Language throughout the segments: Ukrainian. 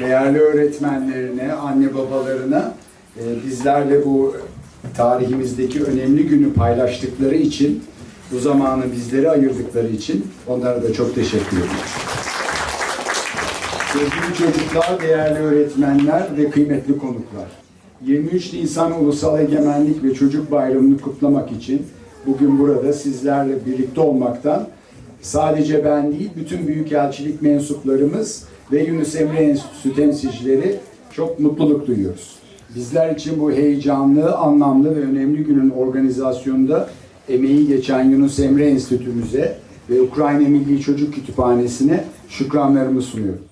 değerli öğretmenlerine, anne babalarına e, bizlerle bu tarihimizdeki önemli günü paylaştıkları için, bu zamanı bizlere ayırdıkları için onlara da çok teşekkür ediyorum. Sevgili çocuklar, değerli öğretmenler ve kıymetli konuklar. 23 Nisan Ulusal Egemenlik ve Çocuk Bayramı'nı kutlamak için bugün burada sizlerle birlikte olmaktan sadece ben değil, bütün büyükelçilik mensuplarımız ve Yunus Emre Enstitüsü temsilcileri çok mutluluk duyuyoruz. Bizler için bu heyecanlı, anlamlı ve önemli günün organizasyonunda emeği geçen Yunus Emre Enstitümüze ve Ukrayna Milli Çocuk Kütüphanesi'ne şükranlarımı sunuyorum.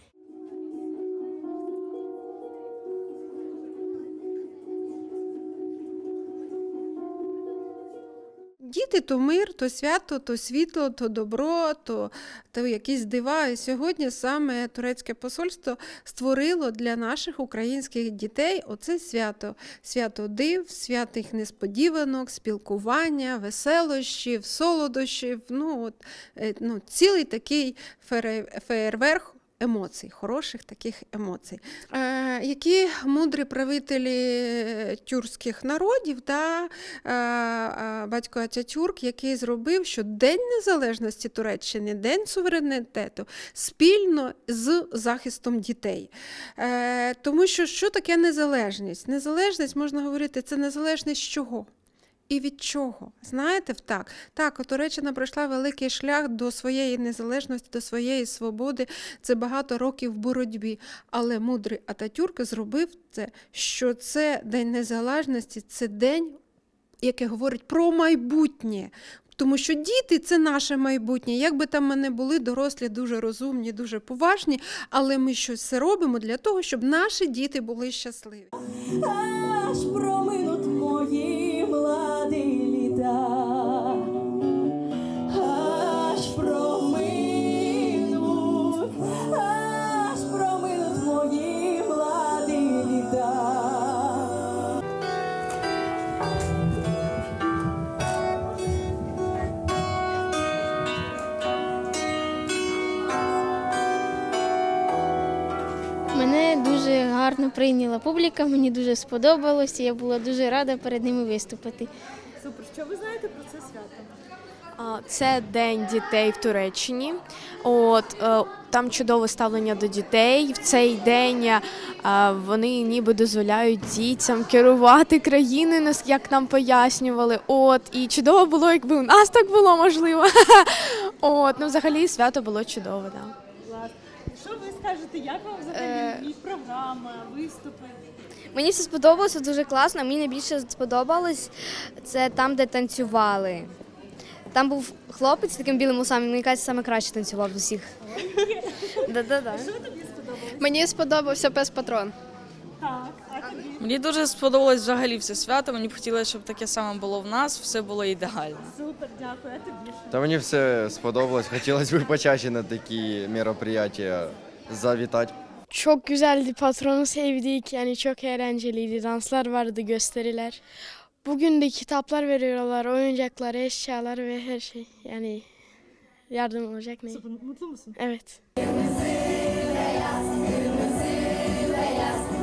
Діти то мир, то свято, то світло, то добро, то, то якісь дива. І сьогодні саме турецьке посольство створило для наших українських дітей оце свято. Свято див, святих несподіванок, спілкування, веселощів, солодощів. Ну, от, е, ну, цілий такий феєрверк емоцій, хороших таких емоцій. Е, які мудрі правителі тюркських народів та е, е, батько Атятюрк, який зробив, що День Незалежності Туреччини, День суверенітету спільно з захистом дітей. Е, тому що що таке незалежність? Незалежність, можна говорити, це незалежність чого? І від чого? Знаєте, так, так, Туреччина пройшла великий шлях до своєї незалежності, до своєї свободи. Це багато років в боротьбі. Але мудрий Ататюрк зробив це, що це День Незалежності, це день, який говорить про майбутнє. Тому що діти це наше майбутнє. Як би там ми не були дорослі, дуже розумні, дуже поважні, але ми щось робимо для того, щоб наші діти були щасливі. аж проминуть мої младі літа, Мене дуже гарно прийняла публіка, мені дуже сподобалося, я була дуже рада перед ними виступити. Супер. Що ви знаєте про це свято? Це день дітей в Туреччині. От е, там чудове ставлення до дітей. В цей день е, вони ніби дозволяють дітям керувати країною, як нам пояснювали. От і чудово було, якби у нас так було можливо. От ну взагалі свято було чудове. Да. Клас. Скажете, як вам взагалі їх програма, виступи? Мені все сподобалося дуже класно. Мені найбільше сподобалось це там, де танцювали. Там був хлопець з таким білим усами, мені кажуть, саме краще танцював з усіх. Да-да-да. Мені сподобався пес патрон. Так, а тобі? Мені дуже сподобалось взагалі все свято. Мені б хотілося, щоб таке саме було в нас, все було ідеально. Супер, дякую. А тобі що? Та мені все сподобалось. Хотілося б почаще на такі мероприятия zawitać. Çok güzeldi patronu sevdik yani çok eğlenceliydi danslar vardı gösteriler. Bugün de kitaplar veriyorlar oyuncaklar eşyalar ve her şey yani yardım olacak ne? Mutlu musun? Evet. Kırmızı beyaz, kırmızı beyaz.